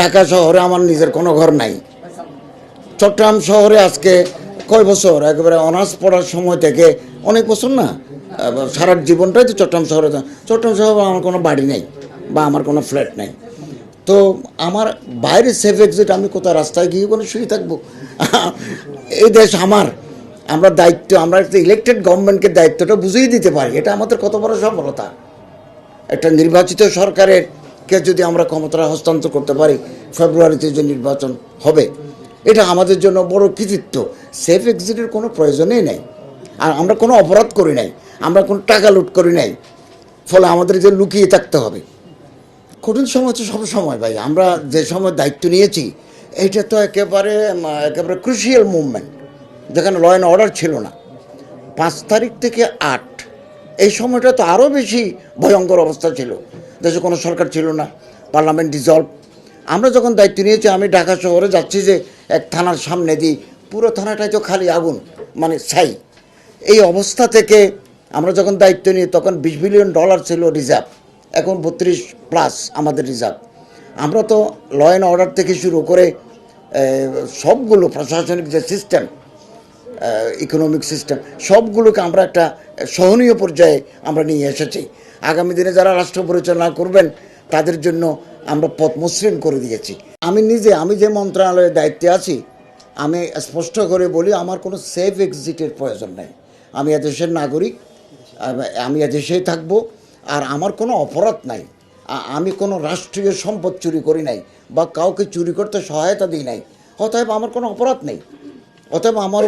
ঢাকা শহরে আমার নিজের কোনো ঘর নাই। চট্টগ্রাম শহরে আজকে কয় বছর? একেবারে অনার্স পড়ার সময় থেকে অনেক বছর না? সারা জীবনটাই তো চট্টগ্রাম শহরে চট্টগ্রাম শহরে আমার কোনো বাড়ি নেই বা আমার কোনো ফ্ল্যাট নেই। তো আমার বাইরে সেফ এক্সিট আমি কোথাও রাস্তায় গিয়ে কোনো শুয়ে থাকব? এই দেশ আমার। আমরা দায়িত্ব, আমরা একটা ইলেকটেড গভর্নমেন্টকে দায়িত্বটা বুঝিয়ে দিতে পারি। এটা আমাদের কত বড় সফলতা? একটা নির্বাচিত সরকারের কে যদি আমরা ক্ষমতা হস্তান্তর করতে পারি, ফেব্রুয়ারিতে যে নির্বাচন হবে, এটা আমাদের জন্য বড় কৃতিত্ব। সেফ এক্সিটের কোনো প্রয়োজনই নেই। আর আমরা কোনো অপরাধ করি নাই, আমরা কোনো টাকা লুট করি নাই। ফলে আমাদের যে লুকিয়ে থাকতে হবে। কঠিন সময় হচ্ছে সব সময় ভাই, আমরা যে সময় দায়িত্ব নিয়েছি, এইটা তো একেবারে একেবারে ক্রুশিয়াল মুভমেন্ট যেখানে ল অ্যান্ড অর্ডার ছিল না। পাঁচ তারিখ থেকে আট, এই সময়টা তো আরও বেশি ভয়ঙ্কর অবস্থা ছিল। দেশে কোনো সরকার ছিল না, পার্লামেন্ট ডিজলভ আমরা যখন দায়িত্ব নিয়েছি, আমি ঢাকা শহরে যাচ্ছি যে এক থানার সামনে দিই পুরো থানাটাই তো খালি আগুন মানে ছাই। এই অবস্থা থেকে আমরা যখন দায়িত্ব নিই, তখন বিশ বিলিয়ন ডলার ছিল রিজার্ভ এখন বত্রিশ প্লাস আমাদের রিজার্ভ আমরা তো ল অ্যান্ড অর্ডার থেকে শুরু করে সবগুলো প্রশাসনিক যে সিস্টেম ইকোনমিক সিস্টেম সবগুলোকে আমরা একটা সহনীয় পর্যায়ে আমরা নিয়ে এসেছি। আগামী দিনে যারা রাষ্ট্র পরিচালনা করবেন, তাদের জন্য আমরা পথ মসৃণ করে দিয়েছি। আমি নিজে, আমি যে মন্ত্রণালয়ের দায়িত্বে আছি, আমি স্পষ্ট করে বলি, আমার কোনো সেফ এক্সিটের প্রয়োজন নেই। আমি এদেশের নাগরিক, আমি এদেশেই থাকব, আর আমার কোনো অপরাধ নাই। আমি কোনো রাষ্ট্রীয় সম্পদ চুরি করি নাই, বা কাউকে চুরি করতে সহায়তা দিই নাই। অতএব আমার কোনো অপরাধ নেই। অতএব আমার,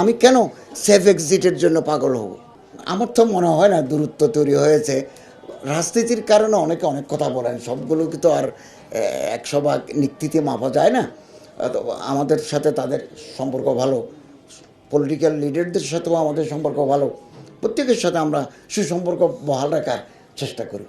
আমি কেন সেফ এক্সিটের জন্য পাগল হব? আমার তো মনে হয় না দূরত্ব তৈরি হয়েছে। রাজনীতির কারণে অনেকে অনেক কথা বলেন সবগুলোকে তো আর একশো ভাগ নিক্তিতে মাপা যায় না? আমাদের সাথে তাদের সম্পর্ক ভালো পলিটিক্যাল লিডারদের সাথেও আমাদের সম্পর্ক ভালো, প্রত্যেকের সাথে আমরা সুসম্পর্ক বহাল রাখার চেষ্টা করি।